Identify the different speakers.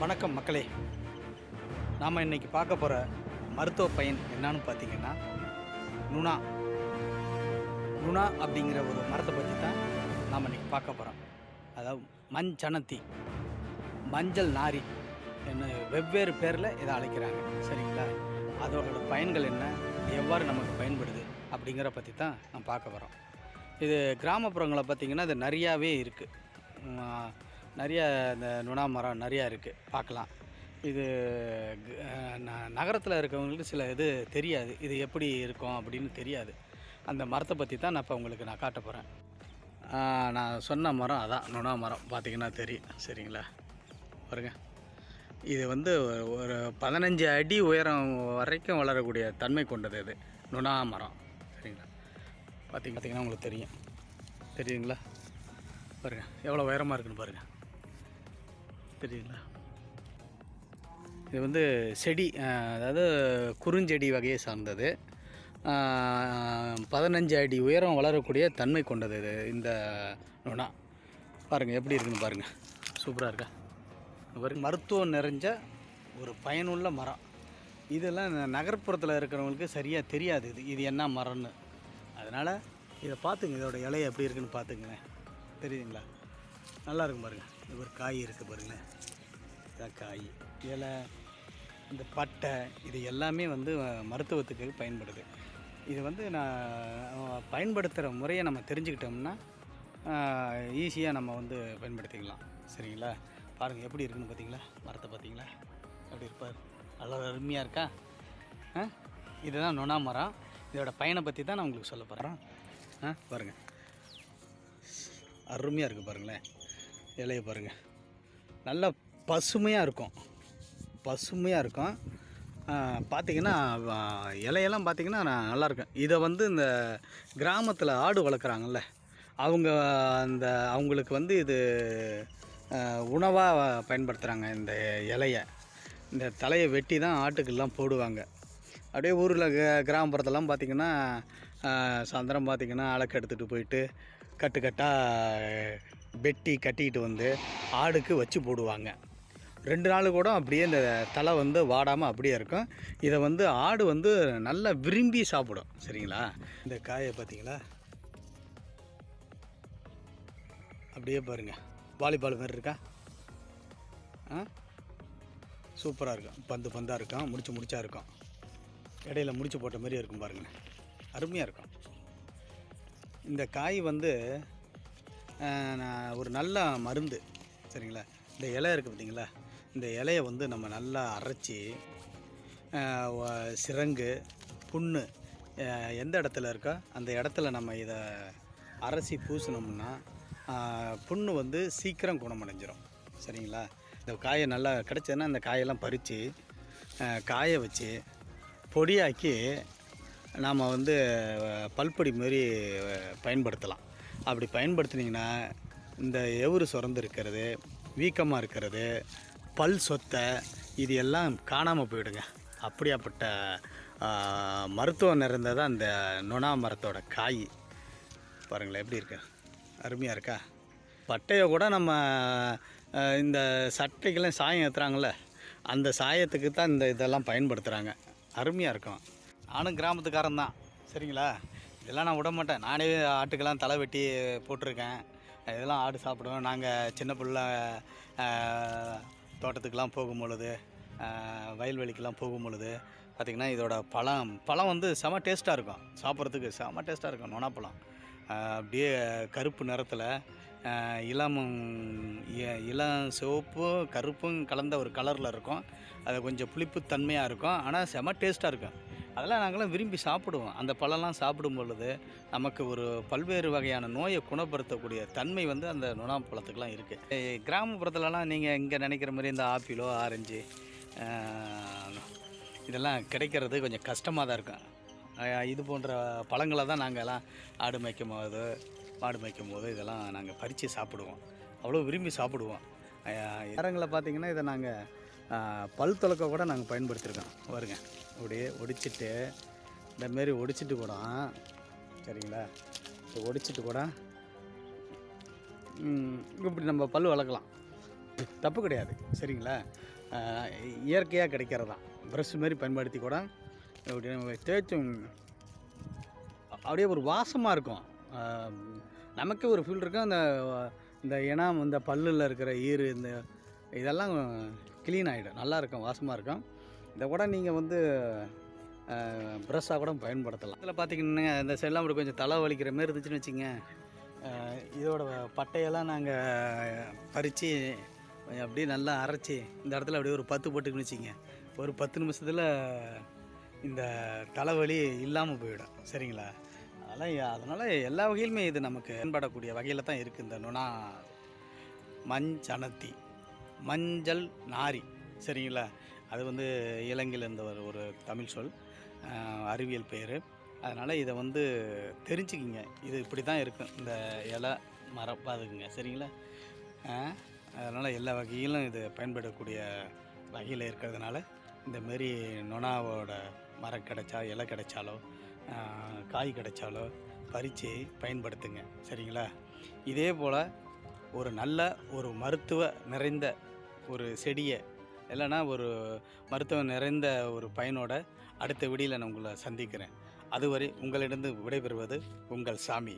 Speaker 1: வணக்கம் மக்களே. நாம் இன்னைக்கு பார்க்க போகிற மருத்துவ பயன் என்னன்னு பார்த்தீங்கன்னா நுணா. நுணா அப்படிங்கிற ஒரு மரத்தை பற்றி தான் நாம் இன்னைக்கு பார்க்க போகிறோம் அதாவது மஞ்சனத்தி மஞ்சள் நாரி என்ன வெவ்வேறு பேரில் இதை அழைக்கிறாங்க. சரிங்களா? அதோட பயன்கள் என்ன? எவ்வாறு நமக்கு பயன்படுது? அப்படிங்கிற பற்றி தான் நான் பார்க்க போகிறோம் இது கிராமப்புறங்களை பார்த்திங்கன்னா இது நிறையாவே இருக்குது நிறைய இந்த நுணா மரம் நிறையா இருக்குது பார்க்கலாம். இது நகரத்தில் இருக்கவங்களுக்கு சில இது தெரியாது. இது எப்படி இருக்கும் அப்படின்னு தெரியாது. அந்த மரத்தை பற்றி தான் நான் இப்போ உங்களுக்கு நான் காட்ட போகிறேன் நான் சொன்ன மரம் அதான் நுணா மரம். பார்த்திங்கன்னா தெரியும் சரிங்களா? பாருங்க. இது வந்து ஒரு பதினஞ்சு அடி உயரம் வரைக்கும் வளரக்கூடிய தன்மை கொண்டது இது நுணா மரம். சரிங்களா? பார்த்திங்க பார்த்திங்கன்னா உங்களுக்கு தெரியும். தெரியுங்களா? பாருங்கள் எவ்வளோ உயரமாக இருக்குன்னு பாருங்கள் தெரியுங்களா இது வந்து செடி அதாவது குறுஞ்செடி வகையை சார்ந்தது. பதினஞ்சு அடி உயரம் வளரக்கூடிய தன்மை கொண்டது இது இந்த நுணா. பாருங்கள் எப்படி இருக்குன்னு பாருங்கள் சூப்பராக இருக்கா? பாருங்க மருத்துவம் நிறைஞ்ச ஒரு பயனுள்ள மரம். இதெல்லாம் நகர்ப்புறத்தில் இருக்கிறவங்களுக்கு சரியாக தெரியாது இது இது என்ன மரம்னு. அதனால் இதை பார்த்துங்க இதோட இலையை எப்படி இருக்குன்னு பார்த்துங்களேன். தெரியுதுங்களா? நல்லா இருக்கும் பாருங்கள் இது ஒரு காய் இருக்குது பாருங்களேன் இதான் காய். இலை இந்த பட்டை இது எல்லாமே வந்து மருத்துவத்துக்கு பயன்படுது. இது வந்து நான் பயன்படுத்துகிற முறையை நம்ம தெரிஞ்சுக்கிட்டோம்னா ஈஸியாக நம்ம வந்து பயன்படுத்திக்கலாம். சரிங்களா? பாருங்கள் எப்படி இருக்குன்னு பார்த்தீங்களா மரத்தை பார்த்தீங்களா எப்படி இருப்பார்? நல்லா அருமையாக இருக்கா? ஆ இதுதான் நொணா மரம். இதோட பயனை பற்றி தான் நான் உங்களுக்கு சொல்ல போகிறேன் ஆ பாருங்கள் அருமையாக இருக்குது பாருங்களேன். இலையை பாருங்கள் நல்லா பசுமையாக இருக்கும். பசுமையாக இருக்கும். பார்த்தீங்கன்னா இலையெல்லாம் பார்த்திங்கன்னா நான் நல்லாயிருக்கும் இதை வந்து இந்த கிராமத்தில் ஆடு வளர்க்குறாங்கல்ல அவங்க அந்த அவங்களுக்கு வந்து இது உணவாக பயன்படுத்துகிறாங்க இந்த இலையை. இந்த தலையை வெட்டி தான் ஆட்டுக்கெல்லாம் போடுவாங்க. அப்படியே ஊரில் கிராமப்புறத்தெல்லாம் பார்த்திங்கன்னா சாயந்தரம் பார்த்திங்கன்னா அலக்கு எடுத்துகிட்டு போயிட்டு கட்டு கட்டாக வெட்டி கட்டிக்கிட்டு வந்து ஆடுக்கு வச்சு போடுவாங்க. ரெண்டு நாள் கூட அப்படியே இந்த தலை வந்து வாடாமல் அப்படியே இருக்கும். இதை வந்து ஆடு வந்து நல்லா விரும்பி சாப்பிடும். சரிங்களா? இந்த காயை பார்த்தீங்களா? அப்படியே பாருங்கள் வாலிபால் மாதிரி இருக்கா? ஆ? சூப்பராக இருக்கும். பந்து பந்தாக இருக்கும். முடிச்சு முடிச்சா இருக்கும். இடையில முடிச்சு போட்ட மாதிரியே இருக்கும் பாருங்கள் அருமையாக இருக்கும். இந்த காய் வந்து ஒரு நல்ல மருந்து சரிங்களா? இந்த இலை இருக்குது பார்த்தீங்களா இந்த இலையை வந்து நம்ம நல்லா அரைச்சி சிரங்கு புண்ணு எந்த இடத்துல இருக்கோ அந்த இடத்துல நம்ம இதை அரைச்சி பூசினோம்னா புண்ணு வந்து சீக்கிரம் குணமடைஞ்சிரும் சரிங்களா? இந்த காயை நல்லா கிடச்சதுன்னா இந்த காயெல்லாம் பறித்து காய வச்சு பொடியாக்கி நாம் வந்து பல்பொடி மாதிரி பயன்படுத்தலாம். அப்படி பயன்படுத்துனீங்கன்னா இந்த எவுரு சுரந்து இருக்கிறது வீக்கமாக இருக்கிறது பல் சொத்தை இது எல்லாம் காணாமல் போயிடுங்க. அப்படியாப்பட்ட மருத்துவம் நிறைந்தது அந்த நொணா மரத்தோட காய். பாருங்களேன் எப்படி இருக்கு? அருமையாக இருக்கா? பட்டையை கூட நம்ம இந்த சட்டைக்கெல்லாம் சாயம் ஏற்றுறாங்கள அந்த சாயத்துக்கு தான் இந்த இதெல்லாம் பயன்படுத்துகிறாங்க அருமையாக இருக்கும். நானும் கிராமத்துக்காரன் தான் சரிங்களா? இதெல்லாம் நான் விட மாட்டேன் நானே ஆட்டுக்கெல்லாம் தலை வெட்டி போட்டிருக்கேன். இதெல்லாம் ஆடு சாப்பிடுவோம் நாங்கள் சின்ன பிள்ளை தோட்டத்துக்கெலாம் போகும் பொழுது போகும்பொழுது போகும் பொழுது பார்த்திங்கன்னா இதோட பழம் பழம் வந்து செம டேஸ்ட்டாக இருக்கும். சாப்பிட்றதுக்கு செம டேஸ்ட்டாக இருக்கும் நொனாப்பழம் அப்படியே கருப்பு நிறத்தில் இளம் இ- இளம் சிவப்பும் கருப்பும் கலந்த ஒரு கலரில் இருக்கும். அது கொஞ்சம் புளிப்புத்தன்மையாக இருக்கும். ஆனால் செம டேஸ்ட்டாக இருக்கும். அதெல்லாம் நாங்களாம் விரும்பி சாப்பிடுவோம். அந்த பழம்லாம் சாப்பிடும் பொழுது நமக்கு ஒரு பல்வேறு வகையான நோயை குணப்படுத்தக்கூடிய தன்மை வந்து அந்த நுணா பழத்துக்கெலாம் இருக்குது கிராமப்புறத்துலலாம் நீங்கள் இங்கே நினைக்கிற மாதிரி இந்த ஆப்பிளோ ஆரஞ்சு இதெல்லாம் கிடைக்கிறது கொஞ்சம் கஷ்டமாக தான் இருக்கும். இது போன்ற பழங்களை தான் நாங்கள் எல்லாம் ஆடு மேய்க்கும் போது மாடு மேய்க்கும் போது இதெல்லாம் நாங்கள் பறித்து சாப்பிடுவோம். அவ்வளோ விரும்பி சாப்பிடுவோம். நேரங்களை பார்த்திங்கன்னா இதை நாங்கள் பல் துளக்க கூட நாங்கள் பயன்படுத்தியிருக்கோம் வருங்க அப்படியே ஒடிச்சிட்டு இந்த மாரி ஒடிச்சிட்டு கூட சரிங்களா? இப்போ ஒடிச்சிட்டு கூட இப்படி நம்ம பல் வளர்க்கலாம். தப்பு கிடையாது. சரிங்களா? இயற்கையாக கிடைக்கிறது. தான் ப்ரஷ் மாதிரி பயன்படுத்தி கூட இப்படி நம்ம தேய்ச்சும் அப்படியே ஒரு வாசமாக இருக்கும். நமக்கே ஒரு ஃபீல் இருக்கும். அந்த இந்த இனம் இந்த பல்லில் இருக்கிற ஈர் இந்த இதெல்லாம் க்ளீன் ஆகிடும் நல்லா இருக்கும் வாசமாக இருக்கும். இதை கூட நீங்கள் வந்து ப்ரெஷ்ஷாக கூட பயன்படுத்தலாம். இதில் பார்த்தீங்கன்னா இந்த செல்லாம் அப்படி கொஞ்சம் தலை வலிக்கிற மாதிரி இருந்துச்சுன்னு வச்சுங்க. இதோட பட்டையெல்லாம் நாங்கள் பறித்து அப்படியே நல்லா அரைச்சி இந்த இடத்துல அப்படியே ஒரு பத்து போட்டுக்குன்னு வச்சுங்க. ஒரு பத்து நிமிஷத்தில் இந்த தலைவலி இல்லாமல் போயிடும். சரிங்களா? அதெல்லாம் அதனால் எல்லா வகையிலுமே இது நமக்கு பயன்படக்கூடிய வகையில் தான் இருக்குது இந்த நுணா மஞ்சனத்தி மஞ்சள் நாரி சரிங்களா? அது வந்து இலங்கையில் இருந்த ஒரு ஒரு தமிழ் சொல். அறிவியல் பெயர் அதனால் இதை வந்து தெரிஞ்சுக்கிங்க. இது இப்படி தான் இருக்கும் இந்த இலை மரப்பாதுங்க சரிங்களா? அதனால் எல்லா வகையிலும் இது பயன்படக்கூடிய வகையில் இருக்கிறதுனால இந்த மாரி நொனாவோட மரம் கிடைச்சா இலை கிடைச்சாலோ காய் கிடைச்சாலோ பறித்து பயன்படுத்துங்க சரிங்களா? இதே போல் ஒரு நல்ல ஒரு மருத்துவ நிறைந்த ஒரு செடியை இல்லைன்னா ஒரு மருத்துவம் நிறைந்த ஒரு பயனோட அடுத்த விடியில் நான் உங்களை சந்திக்கிறேன். அதுவரை உங்களிடம் விடைபெறுவது உங்கள் சாமி.